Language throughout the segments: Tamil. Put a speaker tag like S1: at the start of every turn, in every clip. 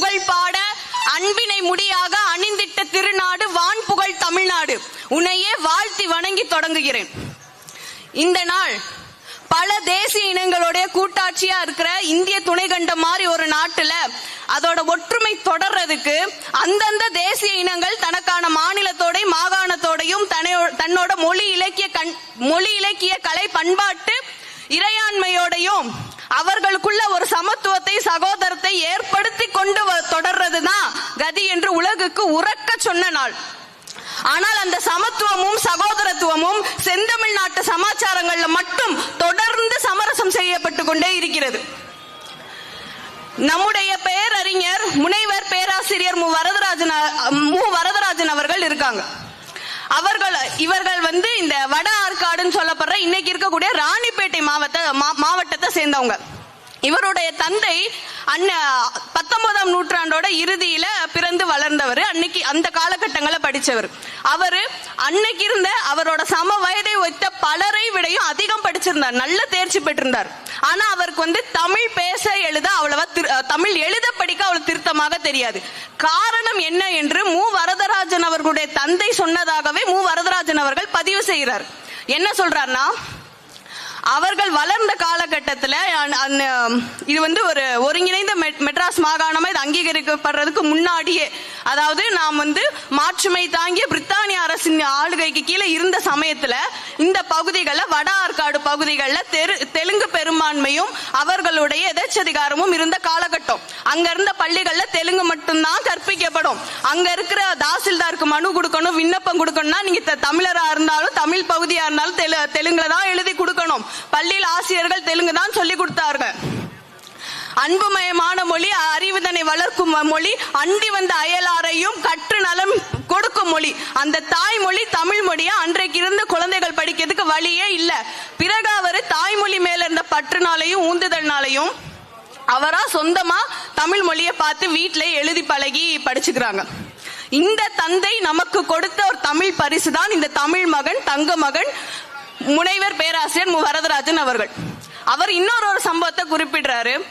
S1: புகழ் பாட அன்பினை முடியாக அணிந்திட்ட திருநாடு வான் புகழ் தமிழ்நாடு. உன்னையே வாழ்த்தி வணங்கி தொடங்குகிறேன். இந்த நாள் பல தேசிய இனங்களுடைய கூட்டாட்சியா இருக்கிற இந்திய துணை கண்ட மாதிரி ஒரு நாட்டுல அதோட ஒற்றுமை தொடர்றதுக்கு அந்தந்த தேசிய இனங்கள் தனக்கான மாநிலத்தோடையும் மாகாணத்தோடையும் தன்னோட மொழி இலக்கிய கண் மொழி இலக்கிய கலை பண்பாட்டு இறையாண்மையோடையும் அவர்களுக்குள்ள ஒரு சமத்துவத்தை சகோதரத்தை ஏற்படுத்தி கொண்டு வ- தொடர்றதுதான் கதி என்று உலகுக்கு உறக்க சொன்ன நாள். ஆனால் அந்த சமத்துவமும் சகோதரத்துவமும் செந்தமிழ் நாட்டு சமாச்சாரங்கள்ல மட்டும் தொடர்ந்து சமரசம் செய்யப்பட்டு கொண்டே இருக்கிறது. நம்முடைய பேரறிஞர் முனைவர் பேராசிரியர் மு. வரதராஜன் மு. வரதராஜன் அவர்கள் இருக்காங்க. அவர்கள் இவர்கள் வந்து இந்த வட ஆற்காடுன்னு சொல்லப்படுற இன்னைக்கு இருக்கக்கூடிய ராணிப்பேட்டை மாவட்ட மா- மாவட்டத்தை சேர்ந்தவங்க. இவருடைய தந்தை அன்ன பத்தொன்பதாம் நூற்றாண்டோட இறுதியில பிறந்து வளர்ந்தவர். அன்னைக்கு அந்த காலகட்டங்களை படிச்சவர். அவரு அன்னைக்கு இருந்த அவரோட சம வயதை ஒத்த பலரை விடையும் அதிகம் படிச்சிருந்தார். நல்ல தேர்ச்சி பெற்றிருந்தார். ஆனா அவருக்கு வந்து தமிழ் பேச எழுத அவ்வளவா திரு- தமிழ் எழுத படிக்க அவ்வளவு திருத்தமாக தெரியாது. காரணம் என்ன என்று மு. வரதராஜன் அவர்களுடைய தந்தை சொன்னதாகவே மு. வரதராஜன் அவர்கள் பதிவு செய்கிறார். என்ன சொல்றாருன்னா அவர்கள் வளர்ந்த காலகட்டத்தில் அந்த இது வந்து ஒரு ஒருங்கிணைந்த மெட்- மெட்ராஸ் மாகாணமாக இது அங்கீகரிக்கப்படுறதுக்கு முன்னாடியே. அதாவது நாம் வந்து மாற்றுமை தாங்கிய பிரித்தானிய அரசின் ஆளுகைக்கு கீழே இருந்த சமயத்தில் இந்த பகுதிகளில் வட ஆற்காடு பகுதிகளில் தெரு தெலுங்கு பெரும்பான்மையும் அவர்களுடைய எதச்சதிகாரமும் இருந்த காலகட்டம். அங்க இருந்த பள்ளிகளில் தெலுங்கு மட்டும்தான் கற்பிக்கப்படும். அங்க இருக்கிற தாசில்தாருக்கு மனு கொடுக்கணும் விண்ணப்பம் கொடுக்கணும்னா நீங்க த- தமிழரா இருந்தாலும் தமிழ் பகுதியா இருந்தாலும் தெலு தெலுங்குல தான் எழுதி கொடுக்கணும். பள்ளியில் ஆசிரியர்கள் தெலுங்கு தான் சொல்லி கொடுத்தார்கள். அன்புமயமான மொழி அறிவுதனை வளர்க்கும் மொழி அண்டி வந்த அயலாரையும் கற்று நலம் கொடுக்கும் மொழி. அந்த தாய்மொழி தமிழ் மொழியா? அன்றைக்கு இருந்த குழந்தைகள் படிக்கிறதுக்கு வழியே இல்ல. பிறகு அவர் தாய்மொழி மேல இருந்த பற்றுனாலையும் ஊந்துதல்னாலையும் அவரா சொந்தமா தமிழ் மொழியை பார்த்து வீட்டிலே எழுதி பழகி படிச்சுக்கிறாங்க. இந்த தந்தை நமக்கு கொடுத்த ஒரு தமிழ் பரிசு தான் இந்த தமிழ் மகன் தங்க மகன் முனைவர் பேராசிரியர் மு. வரதராஜன் அவர்கள். அவர் இன்னொரு ஒரு சம்பவத்தை குறிப்பிடுறாரு.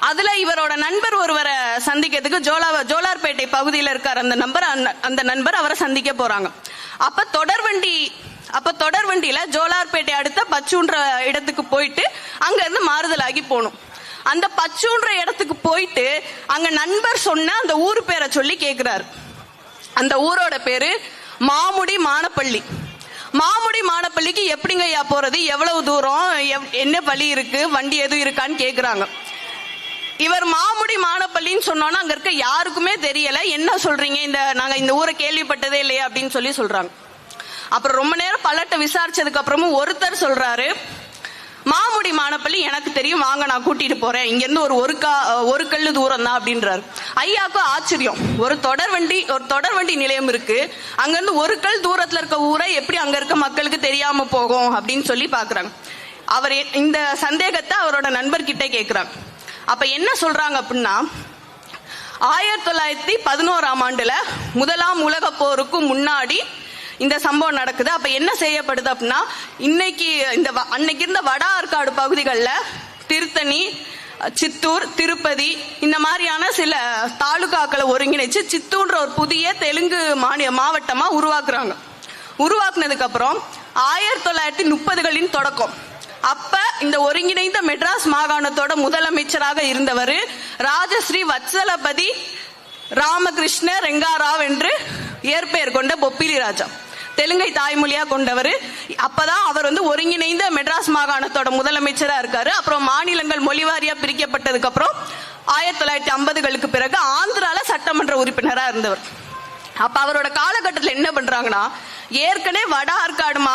S1: அதுல இவரோட நண்பர் ஒருவரை சந்திக்கிறதுக்கு ஜோலா ஜோலார்பேட்டை பகுதியில் இருக்கார் அந்த நம்பர் அந்த- அந்த நண்பர் அவரை சந்திக்க போறாங்க. அப்ப தொடர்வண்டி அப்ப தொடர்வண்டியில ஜோலார்பேட்டை அடுத்த பச்சூன்ற இடத்துக்கு போயிட்டு அங்க இருந்து மாறுதலாகி போகணும். அந்த பச்சூன்ற இடத்துக்கு போயிட்டு அங்க நண்பர் சொன்ன அந்த ஊர் பேரை சொல்லி கேக்குறாரு. அந்த ஊரோட பேரு மாமுடி மானப்பள்ளி. மாமுடி மானப்பள்ளிக்கு எப்படிங்க ஐயா போறது? எவ்வளவு தூரம்? எவ்- என்ன வழி இருக்கு? வண்டி எதுவும் இருக்கான்னு கேக்குறாங்க. இவர் மாமுடி மானப்பள்ளின்னு சொன்னோன்னா அங்க இருக்க யாருக்குமே தெரியல. என்ன சொல்றீங்க? இந்த நாங்க இந்த ஊரை கேள்விப்பட்டதே இல்லையா அப்படின்னு சொல்லி சொல்றாங்க. அப்புறம் ரொம்ப நேரம் பல்லட்ட விசாரிச்சதுக்கு அப்புறமும் ஒருத்தர் சொல்றாரு. மாமுடி மானப்பள்ளி எனக்கு தெரியும். வாங்க நான் கூட்டிட்டு போறேன். இங்க இருந்து ஒரு ஒரு கா ஒரு கல்லு தூரம் தான் அப்படின்றாரு. ஐயாக்கும் ஆச்சரியம். ஒரு தொடர் வண்டி ஒரு தொடர் வண்டி நிலையம் இருக்கு. அங்க இருந்து ஒரு கல் தூரத்துல இருக்க ஊரை எப்படி அங்க இருக்க மக்களுக்கு தெரியாம போகும் அப்படின்னு சொல்லி பாக்குறாங்க. அவர் இந்த சந்தேகத்தை அவரோட நண்பர்கிட்ட கேக்குறாங்க அப்ப என்ன சொல்றாங்க அப்படின்னா ஆயிரத்தி தொள்ளாயிரத்தி பதினோராம் ஆண்டுல முதலாம் உலக போருக்கு முன்னாடி இந்த சம்பவம் நடக்குது. அப்ப என்ன செய்யப்படுது அப்படின்னா இன்னைக்கு இந்த அன்னைக்கு இருந்த வட ஆற்காடு பகுதிகளில் திருத்தணி சித்தூர் திருப்பதி இந்த மாதிரியான சில தாலுகாக்களை ஒருங்கிணைச்சு சித்தூர்ன்ற ஒரு புதிய தெலுங்கு மாநில மாவட்டமா உருவாக்குறாங்க. உருவாக்குனதுக்கு அப்புறம் ஆயிரத்தி தொள்ளாயிரத்தி முப்பதுகளின் தொடக்கம். அப்ப இந்த ஒருங்கிணைந்த மெட்ராஸ் மாகாணத்தோட முதலமைச்சராக இருந்தவர் ராஜஸ்ரீ வத்சலபதி ராமகிருஷ்ண ரெங்காராவ் என்று இயற்பெயர் கொண்ட பொப்பிலி ராஜா. தெலுங்கை தாய்மொழியா கொண்டவர். அப்பதான் அவர் வந்து ஒருங்கிணைந்த மெட்ராஸ் மாகாணத்தோட முதலமைச்சரா இருக்காரு. அப்புறம் மாநிலங்கள் மொழிவாரியா பிரிக்கப்பட்டதுக்கு அப்புறம் ஆயிரத்தி தொள்ளாயிரத்தி ஐம்பதுகளுக்கு பிறகு ஆந்திரால சட்டமன்ற உறுப்பினரா இருந்தவர். அப்ப அவரோட காலகட்டத்தில் என்ன பண்றாங்கன்னா ஏற்கனவே வட ஆற்காடு மா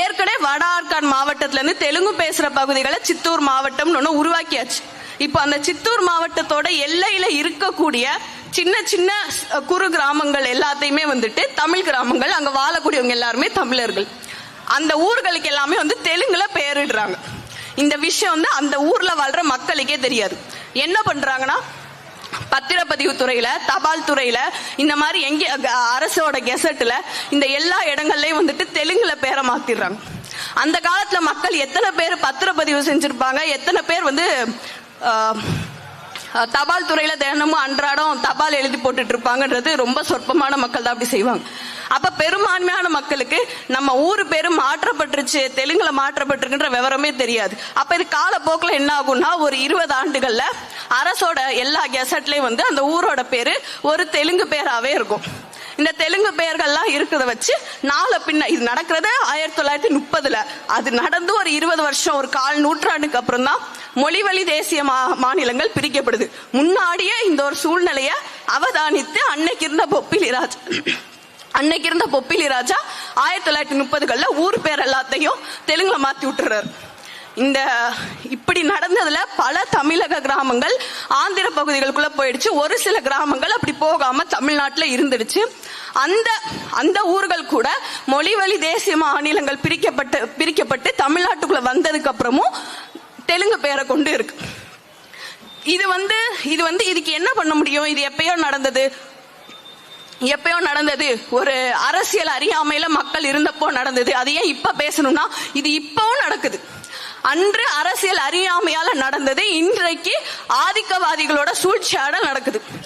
S1: ஏற்கனவே வட ஆற்காடு மாவட்டத்துல இருந்து தெலுங்கு பேசுற பகுதிகளை சித்தூர் மாவட்டம்னு ஒன்று உருவாக்கியாச்சு. இப்போ அந்த சித்தூர் மாவட்டத்தோட எல்லையில இருக்கக்கூடிய சின்ன சின்ன குறு கிராமங்கள் எல்லாத்தையுமே வந்துட்டு தமிழ் கிராமங்கள் அங்க வாழக்கூடியவங்க எல்லாருமே தமிழர்கள். அந்த ஊர்களுக்கு எல்லாமே வந்து தெலுங்குல பெயரிடுறாங்க. இந்த விஷயம் வந்து அந்த ஊர்ல வாழ்ற மக்களுக்கே தெரியாது. என்ன பண்றாங்கன்னா பத்திரப்பதிவு துறையில தபால் துறையில இந்த மாதிரி எங்க அரசோட கெசட்ல இந்த எல்லா இடங்கள்லயும் வந்துட்டு தெலுங்குல பேரை மாத்திடுறாங்க. அந்த காலத்துல மக்கள் எத்தனை பேர் பத்திரப்பதிவு செஞ்சிருப்பாங்க எத்தனை பேர் வந்து ஆஹ், தபால் துறையில தினமும் அன்றாடம் தபால் எழுதி போட்டுட்டு இருப்பாங்கன்றது ரொம்ப சொற்பமான மக்கள் தான் அப்படி செய்வாங்க. அப்ப பெரும்பான்மையான மக்களுக்கு நம்ம ஊரு பேரு மாற்றப்பட்டுருச்சு தெலுங்குல மாற்றப்பட்டிருக்குன்ற விவரமே தெரியாது. அப்ப இது காலப்போக்கில் என்ன ஆகும்னா ஒரு இருபது ஆண்டுகள்ல அரசோட எல்லா கெசட்லயும் வந்து அந்த ஊரோட பேரு ஒரு தெலுங்கு பேராவே இருக்கும். இந்த தெலுங்கு பெயர்கள்லாம் இருக்கிறத வச்சு நாளை பின்ன இது நடக்கிறது ஆயிரத்தி தொள்ளாயிரத்தி முப்பதுல. அது நடந்து ஒரு இருபது வருஷம் ஒரு கால் நூற்றாண்டுக்கு அப்புறம் தான் மொழிவழி தேசிய மா- மாநிலங்கள் பிரிக்கப்படுது. முன்னாடியே இந்த ஒரு சூழ்நிலைய அவதானித்து அன்னைக்கு இருந்த பொப்பிலிராஜ் அன்னைக்கு இருந்த பொப்பிலி ராஜா ஆயிரத்தி தொள்ளாயிரத்தி முப்பதுகள்ல ஊர் பேர் எல்லாத்தையும் தெலுங்குல மாத்தி விட்டுறாரு. இந்த இப்படி நடந்ததுல பல தமிழக கிராமங்கள் ஆந்திர பகுதிகளுக்குள்ள போயிடுச்சு. ஒரு சில கிராமங்கள் அப்படி போகாம தமிழ்நாட்டுல இருந்துடுச்சு. அந்த அந்த ஊர்கள் கூட மொழிவழி தேசிய மாநிலங்கள் பிரிக்கப்பட்டு பிரிக்கப்பட்டு தமிழ்நாட்டுக்குள்ள வந்ததுக்கு அப்புறமும் தெலுங்கு பேரை கொண்டு இருக்கு. இது வந்து இது வந்து இதுக்கு என்ன பண்ண முடியும்? இது எப்பயோ நடந்தது. எப்பயோ நடந்தது. ஒரு அரசியல் அறியாமையில மக்கள் இருந்தப்போ நடந்தது. அது ஏன் இப்ப பேசணும்னா இது இப்பவும் நடக்குது. அன்று அரசியல் அறியாமையால நடந்தது. இன்றைக்கு ஆதிக்கவாதிகளோட சூழ்ச்சியாட நடக்குது.